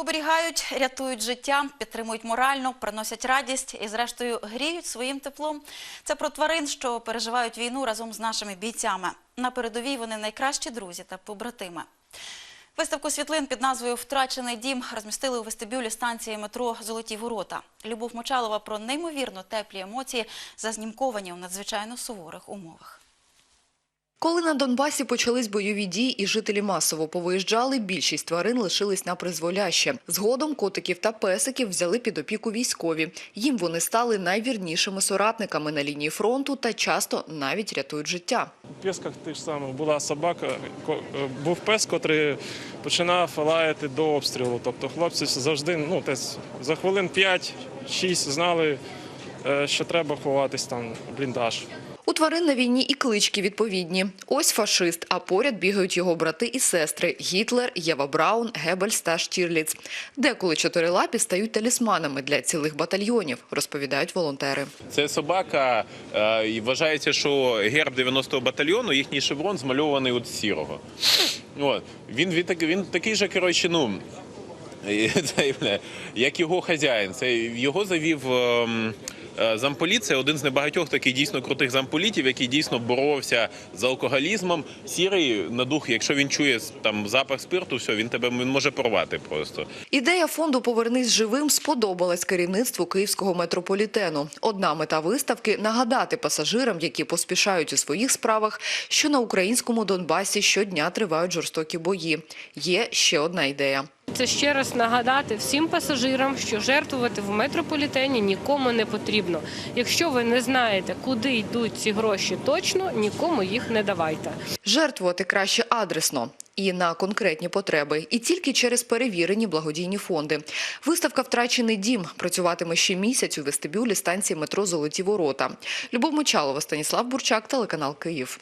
Оберігають, рятують життя, підтримують морально, приносять радість і, зрештою, гріють своїм теплом. Це про тварин, що переживають війну разом з нашими бійцями. На передовій вони найкращі друзі та побратими. Виставку світлин під назвою Втрачений дім розмістили у вестибюлі станції метро Золоті Ворота. Любов Мочалова про неймовірно теплі емоції, зазнімковані у надзвичайно суворих умовах. Коли на Донбасі почались бойові дії і жителі масово повиїжджали, більшість тварин лишились на призволяще. Згодом котиків та песиків взяли під опіку військові. Їм вони стали найвірнішими соратниками на лінії фронту та часто навіть рятують життя. У Пісках ти ж саме була собака, е, був пес, котрий починав лаяти до обстрілу. Тобто хлопці завжди ну, десь за хвилин 5-6 знали, е, що треба ховатись там бліндаж. У тварин на війні і клички відповідні. Ось фашист, а поряд бігають його брати і сестри – Гітлер, Єва Браун, Геббельс та Штірліц. Деколи чотирилапі стають талісманами для цілих батальйонів, розповідають волонтери. Це собака, е, і вважається, що герб 90-го батальйону, їхній шеврон змальований от сірого. От. Він, він, так- він такий же, коротше, ну, як його хазяїн. Це його завів ем, замполіт. Це один з небагатьох таких дійсно крутих замполітів, який дійсно боровся з алкоголізмом. Сірий на дух, якщо він чує там запах спирту, все, він тебе він може порвати просто. Ідея фонду «Повернись живим» сподобалась керівництву київського метрополітену. Одна мета виставки – нагадати пасажирам, які поспішають у своїх справах, що на українському Донбасі щодня тривають жорстокі бої. Є ще одна ідея. Це ще раз нагадати всім пасажирам, що жертвувати в метрополітені нікому не потрібно. Якщо ви не знаєте, куди йдуть ці гроші точно, нікому їх не давайте. Жертвувати краще адресно і на конкретні потреби, і тільки через перевірені благодійні фонди. Виставка «Втрачений дім» працюватиме ще місяць у вестибюлі станції метро «Золоті ворота». Любов Мочалова, Станіслав Бурчак, телеканал «Київ».